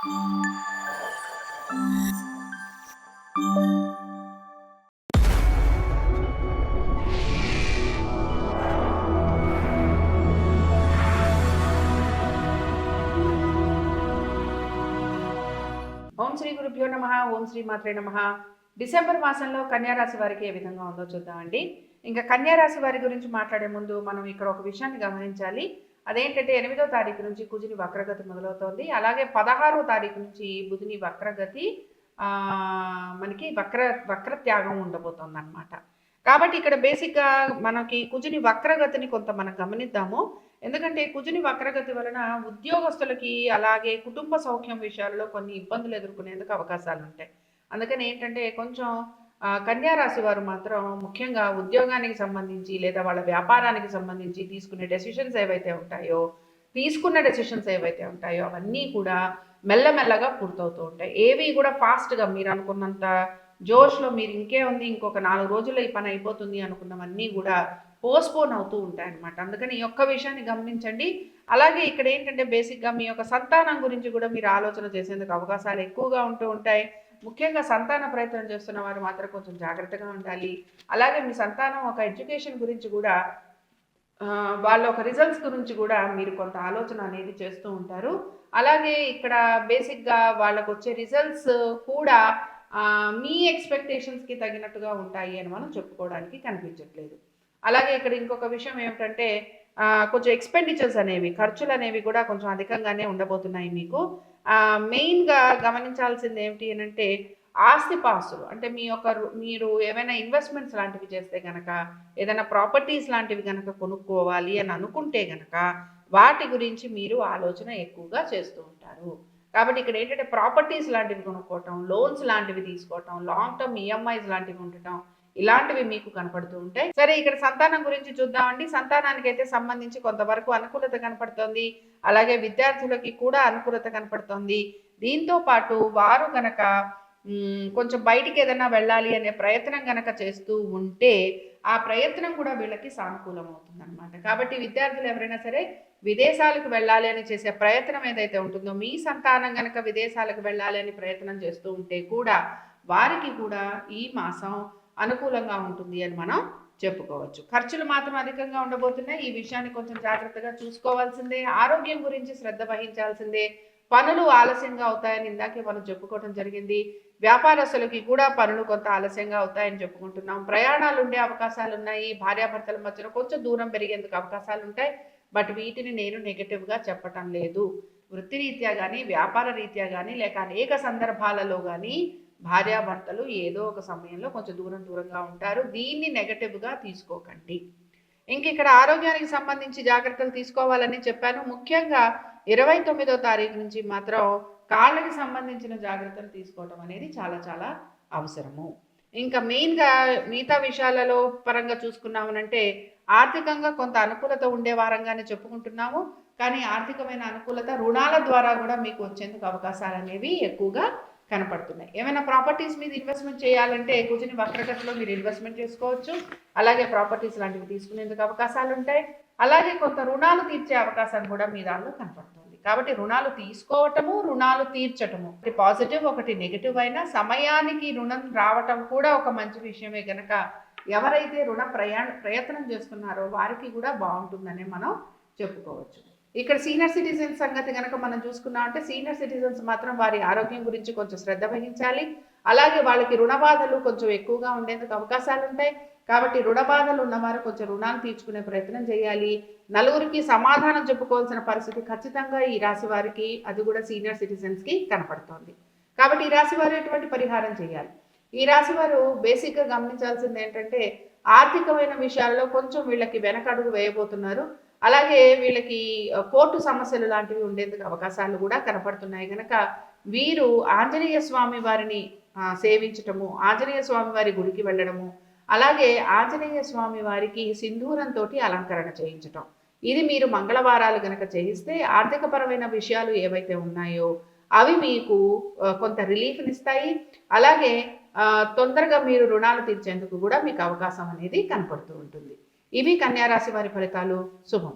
ఓం శ్రీ గురుభ్యో నమ ఓం శ్రీ మాత్రే నమ. డిసెంబర్ మాసంలో కన్యారాశి వారికి ఏ విధంగా ఉందో చూద్దామండి. ఇంకా కన్యారాశి వారి గురించి మాట్లాడే ముందు మనం ఇక్కడ ఒక విషయాన్ని గమనించాలి. అదేంటంటే ఎనిమిదో తారీఖు నుంచి కుజుని వక్రగతి మొదలవుతోంది. అలాగే పదహారో తారీఖు నుంచి బుధుని వక్రగతి మనకి వక్ర వక్రత్యాగం ఉండబోతోంది అనమాట కాబట్టి ఇక్కడ బేసిక్గా మనకి కుజుని వక్రగతిని కొంత మనం గమనిద్దాము. ఎందుకంటే కుజుని వక్రగతి వలన ఉద్యోగస్తులకి అలాగే కుటుంబ సౌఖ్యం విషయాల్లో కొన్ని ఇబ్బందులు ఎదుర్కొనేందుకు అవకాశాలు ఉంటాయి అందుకని ఏంటంటే కొంచెం రాశి వారు మాత్రం ముఖ్యంగా ఉద్యోగానికి సంబంధించి లేదా వాళ్ళ వ్యాపారానికి సంబంధించి తీసుకునే డెసిషన్స్ ఏవైతే ఉంటాయో తీసుకున్న డెసిషన్స్ ఏవైతే ఉంటాయో అవన్నీ కూడా మెల్లమెల్లగా పూర్తవుతూ ఉంటాయి. ఏవి కూడా ఫాస్ట్గా మీరు అనుకున్నంత జోష్లో మీరు ఇంకే ఉంది ఇంకొక నాలుగు రోజుల్లో ఈ పని అయిపోతుంది అనుకున్నవన్నీ కూడా పోస్ట్పోన్ అవుతూ ఉంటాయి అనమాట అందుకని ఈ ఒక్క విషయాన్ని గమనించండి. అలాగే ఇక్కడ ఏంటంటే బేసిక్గా మీ యొక్క సంతానం గురించి కూడా మీరు ఆలోచన చేసేందుకు అవకాశాలు ఎక్కువగా ఉంటూ ఉంటాయి. ముఖ్యంగా సంతాన ప్రయత్నం చేస్తున్న వారు మాత్రం కొంచెం జాగ్రత్తగా ఉండాలి. అలాగే మీ సంతానం ఒక ఎడ్యుకేషన్ గురించి కూడా వాళ్ళ ఒక రిజల్ట్స్ గురించి కూడా మీరు కొంత ఆలోచన అనేది చేస్తూ ఉంటారు. అలాగే ఇక్కడ బేసిక్గా వాళ్ళకు వచ్చే రిజల్ట్స్ కూడా మీ ఎక్స్పెక్టేషన్స్కి తగినట్టుగా ఉంటాయి అని మనం చెప్పుకోవడానికి కనిపించట్లేదు. అలాగే ఇక్కడ ఇంకొక విషయం ఏమిటంటే కొంచెం ఎక్స్పెండిచర్స్ అనేవి ఖర్చులు అనేవి కూడా కొంచెం అధికంగానే ఉండబోతున్నాయి మీకు. మెయిన్గా గమనించాల్సింది ఏమిటి అని అంటే ఆస్తిపాస్తులు అంటే మీ యొక్క మీరు ఏమైనా ఇన్వెస్ట్మెంట్స్ లాంటివి చేస్తే గనక ఏదైనా ప్రాపర్టీస్ లాంటివి గనక కొనుక్కోవాలి అని అనుకుంటే గనక వాటి గురించి మీరు ఆలోచన ఎక్కువగా చేస్తూ ఉంటారు. కాబట్టి ఇక్కడ ఏంటంటే ప్రాపర్టీస్ లాంటివి కొనుక్కోవటం లోన్స్ లాంటివి తీసుకోవటం లాంగ్ టర్మ్ ఈఎంఐస్ లాంటివి ఉండటం ఇలాంటివి మీకు కనపడుతూ ఉంటాయి. సరే ఇక్కడ సంతానం గురించి చూద్దామండి. సంతానానికి అయితే సంబంధించి కొంతవరకు అనుకూలత కనపడుతోంది. అలాగే విద్యార్థులకి కూడా అనుకూలత కనపడుతోంది. దీంతో పాటు వారు గనక కొంచెం బయటికి ఏదైనా వెళ్ళాలి అనే ప్రయత్నం గనక చేస్తూ ఉంటే ఆ ప్రయత్నం కూడా వీళ్ళకి సానుకూలం అవుతుంది అనమాట కాబట్టి విద్యార్థులు ఎవరైనా సరే విదేశాలకు వెళ్ళాలి అని చేసే ప్రయత్నం ఏదైతే ఉంటుందో మీ సంతానం గనక విదేశాలకు వెళ్ళాలి అని ప్రయత్నం చేస్తూ ఉంటే కూడా వారికి కూడా ఈ మాసం అనుకూలంగా ఉంటుంది అని మనం చెప్పుకోవచ్చు. ఖర్చులు మాత్రం అధికంగా ఉండబోతున్నాయి. ఈ విషయాన్ని కొంచెం జాగ్రత్తగా చూసుకోవాల్సిందే. ఆరోగ్యం గురించి శ్రద్ధ వహించాల్సిందే. పనులు ఆలస్యంగా అవుతాయని ఇందాకే మనం చెప్పుకోవడం జరిగింది. వ్యాపారస్తులకి కూడా పనులు కొంత ఆలస్యంగా అవుతాయని చెప్పుకుంటున్నాం. ప్రయాణాలు ఉండే అవకాశాలు ఉన్నాయి. భార్యాభర్తల మధ్యన కొంచెం దూరం పెరిగేందుకు అవకాశాలు ఉంటాయి. బట్ వీటిని నేను నెగటివ్గా చెప్పటం లేదు. వృత్తిరీత్యా కానీ వ్యాపార రీత్యా కానీ లేక అనేక సందర్భాలలో కానీ భార్యాభర్తలు ఏదో ఒక సమయంలో కొంచెం దూరం దూరంగా ఉంటారు. దీన్ని నెగటివ్గా తీసుకోకండి. ఇంక ఇక్కడ ఆరోగ్యానికి సంబంధించి జాగ్రత్తలు తీసుకోవాలని చెప్పాను. ముఖ్యంగా ఇరవై తొమ్మిదో తారీఖు నుంచి మాత్రం కాళ్ళకి సంబంధించిన జాగ్రత్తలు తీసుకోవడం అనేది చాలా చాలా అవసరము. ఇంకా మెయిన్గా మిగతా విషయాలలో పరంగా చూసుకున్నామనంటే ఆర్థికంగా కొంత అనుకూలత ఉండే వారంగానే చెప్పుకుంటున్నాము. కానీ ఆర్థికమైన అనుకూలత రుణాల ద్వారా కూడా మీకు వచ్చేందుకు అవకాశాలు అనేవి ఎక్కువగా కనపడుతున్నాయి. ఏమైనా ప్రాపర్టీస్ మీద ఇన్వెస్ట్మెంట్ చేయాలంటే కుజిని వక్రగతిలో మీరు ఇన్వెస్ట్మెంట్ చేసుకోవచ్చు. అలాగే ప్రాపర్టీస్ లాంటివి తీసుకునేందుకు అవకాశాలు ఉంటాయి. అలాగే కొంత రుణాలు తీర్చే అవకాశం కూడా మీ దానిలో కనపడుతుంది. కాబట్టి రుణాలు తీసుకోవటము రుణాలు తీర్చటము. ఒకటి పాజిటివ్ ఒకటి నెగిటివ్ అయినా సమయానికి రుణం రావటం కూడా ఒక మంచి విషయమే కనుక ఎవరైతే రుణ ప్రయాణ ప్రయత్నం చేస్తున్నారో వారికి కూడా బాగుంటుందని మనం చెప్పుకోవచ్చు. ఇక్కడ సీనియర్ సిటిజన్స్ సంగతి కనుక మనం చూసుకున్నాం అంటే సీనియర్ సిటిజన్స్ మాత్రం వారి ఆరోగ్యం గురించి కొంచెం శ్రద్ధ వహించాలి. అలాగే వాళ్ళకి రుణ బాధలు కొంచెం ఎక్కువగా ఉండేందుకు అవకాశాలు ఉంటాయి. కాబట్టి రుణ బాధలు ఉన్నవారు కొంచెం రుణాలు తీర్చుకునే ప్రయత్నం చేయాలి. నలుగురికి సమాధానం చెప్పుకోవాల్సిన పరిస్థితి ఖచ్చితంగా ఈ రాశి వారికి అది కూడా సీనియర్ సిటిజన్స్కి కనపడుతోంది. కాబట్టి ఈ రాశి వారు ఎటువంటి పరిహారం చేయాలి? ఈ రాశి వారు బేసిక్గా గమనించాల్సింది ఏంటంటే ఆర్థికమైన విషయాల్లో కొంచెం వీళ్ళకి వెనకడుగు వేయబోతున్నారు. అలాగే వీళ్ళకి కోర్టు సమస్యలు లాంటివి ఉండేందుకు అవకాశాలు కూడా కనపడుతున్నాయి. కనుక వీరు ఆంజనేయ స్వామి వారిని సేవించటము ఆంజనేయ స్వామి వారి గుడికి వెళ్ళడము అలాగే ఆంజనేయ స్వామి వారికి సింధూరంతో అలంకరణ చేయించటం. ఇది మీరు మంగళవారాలు గనక చేయిస్తే ఆర్థికపరమైన విషయాలు ఏవైతే ఉన్నాయో అవి మీకు కొంత కొంత రిలీఫ్నిస్తాయి. అలాగే తొందరగా మీరు రుణాలు తీర్చేందుకు కూడా మీకు అవకాశం అనేది కనపడుతూ ఉంటుంది. ఇవి కన్యారాశి వారి ఫలితాలు. శుభం.